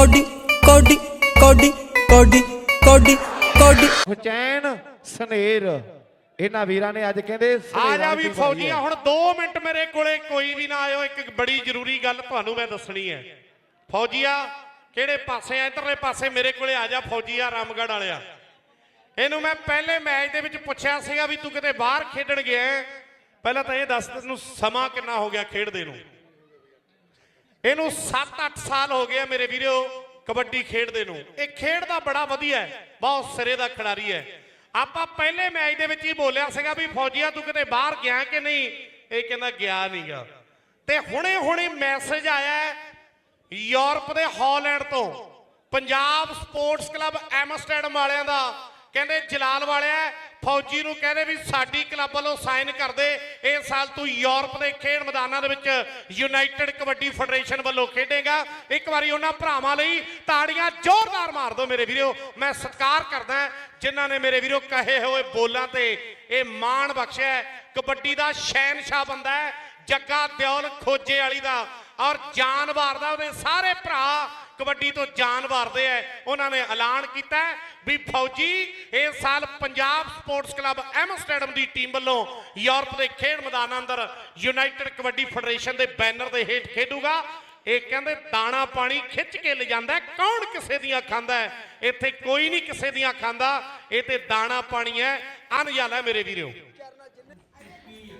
Cody ਕੋਡੀ ਕੋਡੀ ਕੋਡੀ ਕੋਡੀ ਕੋਡੀ। ਹੁਚੈਨ ਸਨੇਰ। ਇਹਨਾਂ ਵੀਰਾਂ ਨੇ ਅੱਜ ਕਹਿੰਦੇ ਆ ਜਾ ਵੀ ਫੌਜੀਆਂ ਹੁਣ 2 ਮਿੰਟ ਮੇਰੇ ਕੋਲੇ ਕੋਈ ਵੀ ਨਾ ਆਇਓ ਇੱਕ ਬੜੀ ਜ਼ਰੂਰੀ ਗੱਲ ਤੁਹਾਨੂੰ ਮੈਂ ਦੱਸਣੀ ਹੈ। ਫੌਜੀਆ ਕਿਹੜੇ ਪਾਸੇ ਆ? ਇਧਰਲੇ ਪਾਸੇ ਮੇਰੇ ਕੋਲੇ ਆ ਜਾ ਫੌਜੀਆ ਰਾਮਗੜ੍ਹ ਵਾਲਿਆ। ਇਹਨੂੰ ਮੈਂ ਪਹਿਲੇ ਮੈਚ ਦੇ ਵਿੱਚ ਪੁੱਛਿਆ ਸੀਗਾ ਵੀ ਤੂੰ ਕਿਤੇ ਬਾਹਰ ਖੇਡਣ ਗਿਆ? ਪਹਿਲਾਂ ਤਾਂ ਇਹ ਦੱਸ ਤੈਨੂੰ ਸਮਾਂ ਕਿੰਨਾ ਹੋ ਗਿਆ ਖੇਡਦੇ ਨੂੰ? ਇਹਨੂੰ 7-8 ਸਾਲ ਹੋ ਗਏ ਮੇਰੇ ਵੀਰੋ ਕਬੱਡੀ ਖੇਡਦੇ ਨੂੰ। ਇਹ ਖੇਡਦਾ ਬੜਾ ਵਧੀਆ ਹੈ, ਬਹੁਤ ਸਿਰੇ ਦਾ ਖਿਡਾਰੀ ਹੈ। ਆਪਾਂ ਪਹਿਲੇ ਮੈਚ ਦੇ ਵਿੱਚ ਹੀ ਬੋਲਿਆ ਸੀਗਾ ਵੀ ਫੌਜੀਆ ਤੂੰ ਕਿਤੇ ਬਾਹਰ ਗਿਆ ਕਿ ਨਹੀਂ? ਇਹ ਕਹਿੰਦਾ ਗਿਆ ਨਹੀਂਗਾ ਤੇ ਹੁਣੇ ਹੁਣੇ ਮੈਸੇਜ ਆਇਆ ਯੂਰਪ ਦੇ ਹਾਲੈਂਡ ਤੋਂ। ਪੰਜਾਬ ਸਪੋਰਟਸ ਕਲੱਬ ਐਮਸਟਰਡਮ ਵਾਲਿਆਂ ਦਾ। ਕਹਿੰਦੇ ਜਲਾਲ ਵਾਲਿਆ, ਫੌਜੀ ਨੂੰ ਕਹਿੰਦੇ ਵੀ ਸਾਡੀ ਕਲੱਬ ਵੱਲੋਂ ਸਾਈਨ ਕਰ ਦੇ। ਇਸ ਸਾਲ ਤੂੰ ਯੂਰਪ ਦੇ ਖੇਡ ਮੈਦਾਨਾਂ ਦੇ ਵਿੱਚ ਯੂਨਾਈਟਿਡ ਕਬੱਡੀ ਫੈਡਰੇਸ਼ਨ ਵੱਲੋਂ ਖੇਡੇਗਾ। ਇੱਕ ਵਾਰੀ ਉਹਨਾਂ ਭਰਾਵਾਂ ਲਈ ਤਾੜੀਆਂ ਜ਼ੋਰਦਾਰ ਮਾਰ ਦਿਓ ਮੇਰੇ ਵੀਰੋ। ਮੈਂ ਸਤਿਕਾਰ ਕਰਦਾ ਜਿਨ੍ਹਾਂ ਨੇ ਮੇਰੇ ਵੀਰੋ ਕਹੇ ਹੋਏ ਬੋਲਾਂ ਤੇ ਇਹ ਮਾਣ ਬਖਸ਼ਿਆ ਕਬੱਡੀ ਦਾ ਸ਼ਹਿਨशाह ਬੰਦਾ ਹੈ, ਜੱਗਾ ਦਿਓਲ ਖੋਜੇ ਵਾਲੀ ਦਾ। ਔਰ ਜਾਨ ਵਾਰਦਾ ਉਹਦੇ ਸਾਰੇ ਭਰਾ ਕਬੱਡੀ ਤੋਂ ਜਾਨ ਵਾਰਦੇ ਐ। ਉਹਨਾਂ ਨੇ ਐਲਾਨ ਕੀਤਾ ਵੀ ਫੌਜੀ ਇਸ ਸਾਲ ਪੰਜਾਬ ਸਪੋਰਟਸ ਕਲੱਬ ਐਮਸਟਰਡਮ ਦੀ ਟੀਮ ਵੱਲੋਂ ਯੂਰਪ ਦੇ ਖੇਡ ਮੈਦਾਨਾਂ ਅੰਦਰ ਯੂਨਾਈਟਿਡ ਕਬੱਡੀ ਫੈਡਰੇਸ਼ਨ ਦੇ ਬੈਨਰ ਦੇ ਹੇਠ ਖੇਡੂਗਾ। ਇਹ ਕਹਿੰਦੇ ਦਾਣਾ ਪਾਣੀ ਖਿੱਚ ਕੇ ਲਿਜਾਂਦਾ ਕੌਣ ਕਿਸੇ ਦੀਆਂ ਖਾਂਦਾ ਹੈ? ਇੱਥੇ ਕੋਈ ਨਹੀਂ ਕਿਸੇ ਦੀਆਂ ਖਾਂਦਾ। ਇਹ ਤੇ ਦਾਣਾ ਪਾਣੀ ਹੈ ਅਨਜਾਲਾ ਹੈ ਮੇਰੇ ਵੀਰੋ।